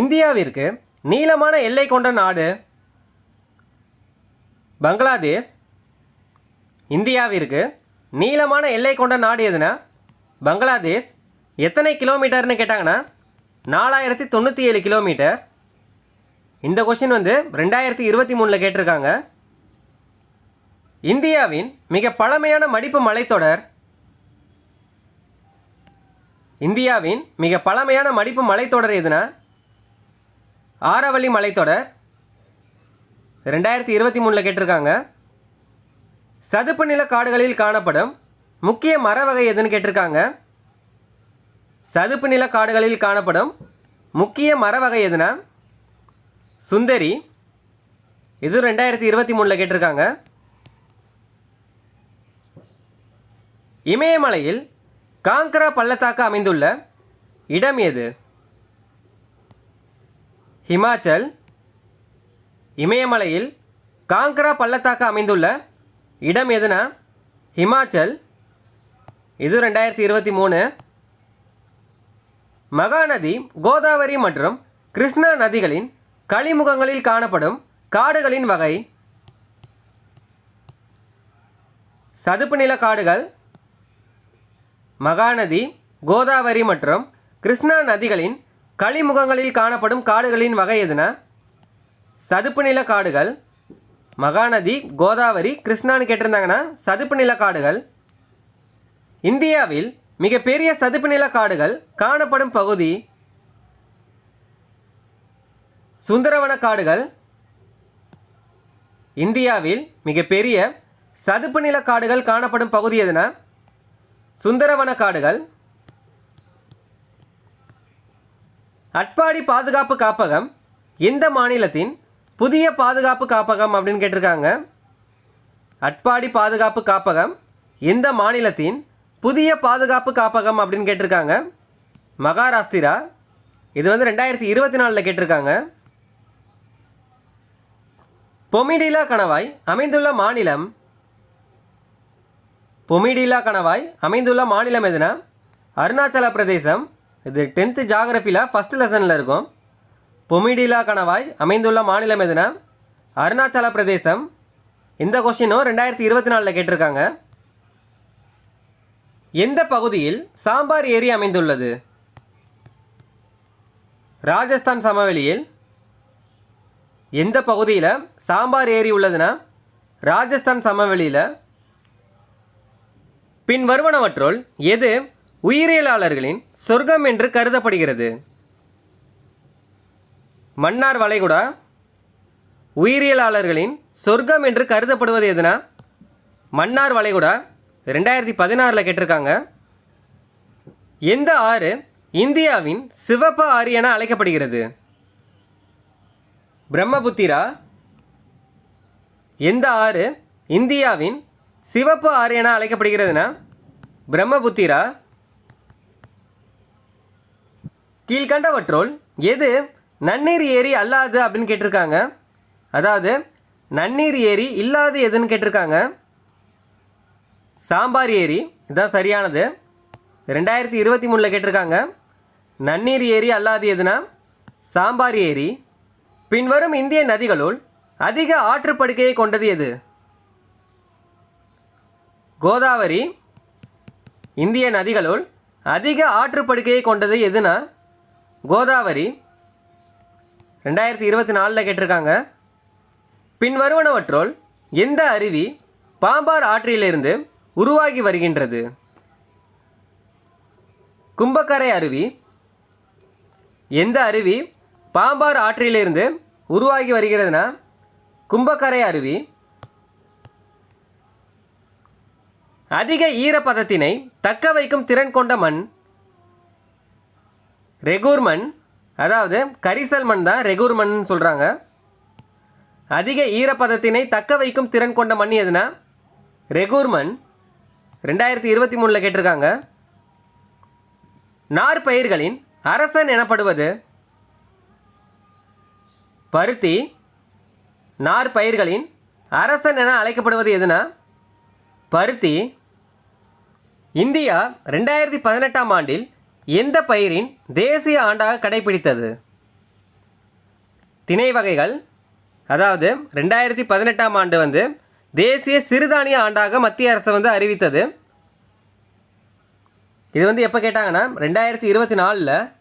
இந்தியாவிற்கு நீளமான எல்லை கொண்ட நாடு பங்களாதேஷ். இந்தியாவிற்கு நீளமான எல்லை கொண்ட நாடு எதுனா? பங்களாதேஷ். எத்தனை கிலோமீட்டர்னு கேட்டாங்கன்னா நாலாயிரத்தி தொண்ணூற்றி ஏழு கிலோமீட்டர். இந்த கொஷின் வந்து ரெண்டாயிரத்தி இருபத்தி மூணில் கேட்டிருக்காங்க. இந்தியாவின் மிக பழமையான மடிப்பு மலைத்தொடர். இந்தியாவின் மிக பழமையான மடிப்பு மலைத்தொடர் எதுனா? ஆரவள்ளி மலைத்தொடர். ரெண்டாயிரத்தி இருபத்தி மூணில் கேட்டிருக்காங்க. சதுப்பு நில காடுகளில் காணப்படும் முக்கிய மர வகை எதுன்னு கேட்டிருக்காங்க. சதுப்பு நில காடுகளில் காணப்படும் முக்கிய மர வகை எதுனா? சுந்தரி. இது ரெண்டாயிரத்தி இருபத்தி மூணில் கேட்டிருக்காங்க. இமயமலையில் காங்கரா பள்ளத்தாக்கு அமைந்துள்ள இடம் எது ஹிமாச்சல் இமயமலையில் காங்கரா பள்ளத்தாக்கு அமைந்துள்ள இடம் எதுனா? ஹிமாச்சல். இது ரெண்டாயிரத்தி இருபத்தி மூணு. மகாநதி கோதாவரி மற்றும் கிருஷ்ணா நதிகளின் கழிமுகங்களில் காணப்படும் காடுகளின் வகை. சதுப்பு நில காடுகள். மகாநதி கோதாவரி மற்றும் கிருஷ்ணா நதிகளின் கழிமுகங்களில் காணப்படும் காடுகளின் வகை எதுனா? சதுப்பு நில காடுகள் மகாநதி கோதாவரி கிருஷ்ணான்னு கேட்டிருந்தாங்கன்னா சதுப்பு நில காடுகள். இந்தியாவில் மிகப்பெரிய சதுப்பு நில காடுகள் காணப்படும் பகுதி சுந்தரவன காடுகள். இந்தியாவில் மிகப்பெரிய சதுப்பு நில காடுகள் காணப்படும் பகுதி எதுனா? சுந்தரவன காடுகள். அட்பாடி பாதுகாப்பு காப்பகம் எந்த மாநிலத்தின் புதிய பாதுகாப்பு காப்பகம் அப்படின்னு கேட்டிருக்காங்க. அட்பாடி பாதுகாப்பு காப்பகம் எந்த மாநிலத்தின் புதிய பாதுகாப்பு காப்பகம் அப்படின்னு கேட்டிருக்காங்க. மகாராஷ்டிரா இது வந்து ரெண்டாயிரத்தி இருபத்தி நாலில் கேட்டிருக்காங்க. பொமிடிலா கணவாய் அமைந்துள்ள மாநிலம் பொமிடிலா கணவாய் அமைந்துள்ள மாநிலம் எதுனா? அருணாச்சல பிரதேசம் இது டென்த்து ஜாகிரபியில் ஃபஸ்ட்டு லெசனில் இருக்கும். பொமிடிலா கணவாய் அமைந்துள்ள மாநிலம் எதுனா? அருணாச்சல பிரதேசம். இந்த கொஷினும் ரெண்டாயிரத்தி இருபத்தி நாலில் கேட்டிருக்காங்க. எந்த பகுதியில் சாம்பார் ஏரி அமைந்துள்ளது? ராஜஸ்தான் சமவெளியில். எந்த பகுதியில் சாம்பார் ஏரி உள்ளதுன்னா ராஜஸ்தான் சமவெளியில். பின் வருவனவற்றுள் எது உயிரியலாளர்களின் சொர்க்கம் என்று கருதப்படுகிறது. மன்னார் வளைகுடா உயிரியலாளர்களின் சொர்க்கம் என்று கருதப்படுவது எதுனா? மன்னார் வளைகுடா ரெண்டாயிரத்தி பதினாறில் கேட்டிருக்காங்க. எந்த ஆறு இந்தியாவின் சிவப்பு ஆறு என அழைக்கப்படுகிறது? பிரம்மபுத்திரா? எந்த ஆறு இந்தியாவின் சிவப்பு ஆறு என அழைக்கப்படுகிறதுனா? பிரம்மபுத்திரா? கீழ்கண்டவற்றுள் எது நன்னீர் ஏரி அல்லாது அப்படின்னு கேட்டிருக்காங்க. அதாவது நன்னீர் ஏரி இல்லாது எதுன்னு கேட்டிருக்காங்க. சாம்பார் ஏரி இதுதான் சரியானது. ரெண்டாயிரத்தி இருபத்தி மூணில் கேட்டிருக்காங்க. நன்னீர் ஏரி அல்லாது எதுனா? சாம்பார் ஏரி பின்வரும் இந்திய நதிகளுள் அதிக ஆற்றுப்படுக்கையை கொண்டது எது? கோதாவரி. இந்திய நதிகளுள் அதிக ஆற்றுப்படுக்கையை கொண்டது எதுனா? கோதாவரி ரெண்டாயிரத்தி இருபத்தி நாலில் கேட்டிருக்காங்க. பின்வருவனவற்றுள் எந்த அருவி பாம்பார் ஆற்றிலிருந்து உருவாகி வருகின்றது? கும்பக்கரை அருவி. எந்த அருவி பாம்பார் ஆற்றிலிருந்து உருவாகி வருகிறதுனா கும்பக்கரை அருவி. அதிக ஈரப்பதத்தினை தக்க வைக்கும் திறன் கொண்ட மண் ரெகூர் மண் அதாவது கரிசல் மண் தான் ரெகூர் மண் சொல்கிறாங்க அதிக ஈரப்பதத்தினை தக்க வைக்கும் திறன் கொண்ட மண் எதுனா? ரெகூர் மண் ரெண்டாயிரத்தி இருபத்தி மூணில் கேட்டிருக்காங்க. நார்பயிர்களின் அரசன் எனப்படுவது? பருத்தி. நார்பயிர்களின் அரசன் என அழைக்கப்படுவது எதுனா? பருத்தி. இந்தியா ரெண்டாயிரத்தி பதினெட்டாம் ஆண்டில் எந்த பயிரின் தேசிய ஆண்டாக கடைபிடித்தது? திணை வகைகள் அதாவது ரெண்டாயிரத்தி பதினெட்டாம் ஆண்டு வந்து தேசிய சிறுதானிய ஆண்டாக மத்திய அரசு வந்து அறிவித்தது. இது வந்து எப்போ கேட்டாங்கன்னா ரெண்டாயிரத்தி இருபத்தி நாலில்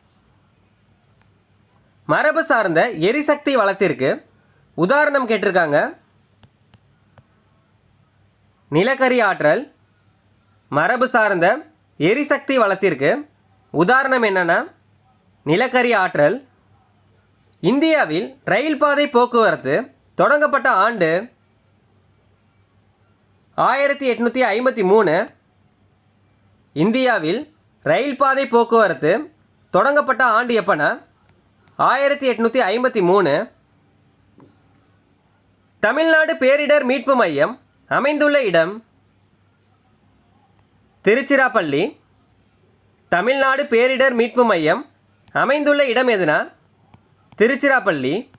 மரபு சார்ந்த எரிசக்தி வளத்திற்கு உதாரணம் கேட்டிருக்காங்க. நிலக்கரி ஆற்றல் மரபு சார்ந்த எரிசக்தி வளத்திற்கு உதாரணம் என்னென்னா நிலக்கரி ஆற்றல். இந்தியாவில் ரயில் பாதை போக்குவரத்து தொடங்கப்பட்ட ஆண்டு ஆயிரத்தி எட்நூற்றி ஐம்பத்தி மூணு. இந்தியாவில் ரயில் பாதை போக்குவரத்து தொடங்கப்பட்ட ஆண்டு எப்போனா ஆயிரத்தி எட்நூற்றி ஐம்பத்தி மூணு. தமிழ்நாடு பேரிடர் மீட்பு மையம் அமைந்துள்ள இடம் திருச்சிராப்பள்ளி. தமிழ்நாடு பேரிடர் மீட்பு மையம் அமைந்துள்ள இடம் எதுனா? திருச்சிராப்பள்ளி.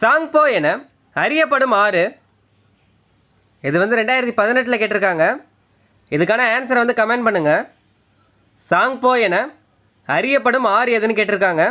சாங்போ என அறியப்படும் ஆறு. இது வந்து ரெண்டாயிரத்தி பதினெட்டில் கேட்டிருக்காங்க. இதுக்கான ஆன்சரை வந்து கமெண்ட் பண்ணுங்கள் சாங்போ என அறியப்படும் ஆறு எதுன்னு கேட்டிருக்காங்க.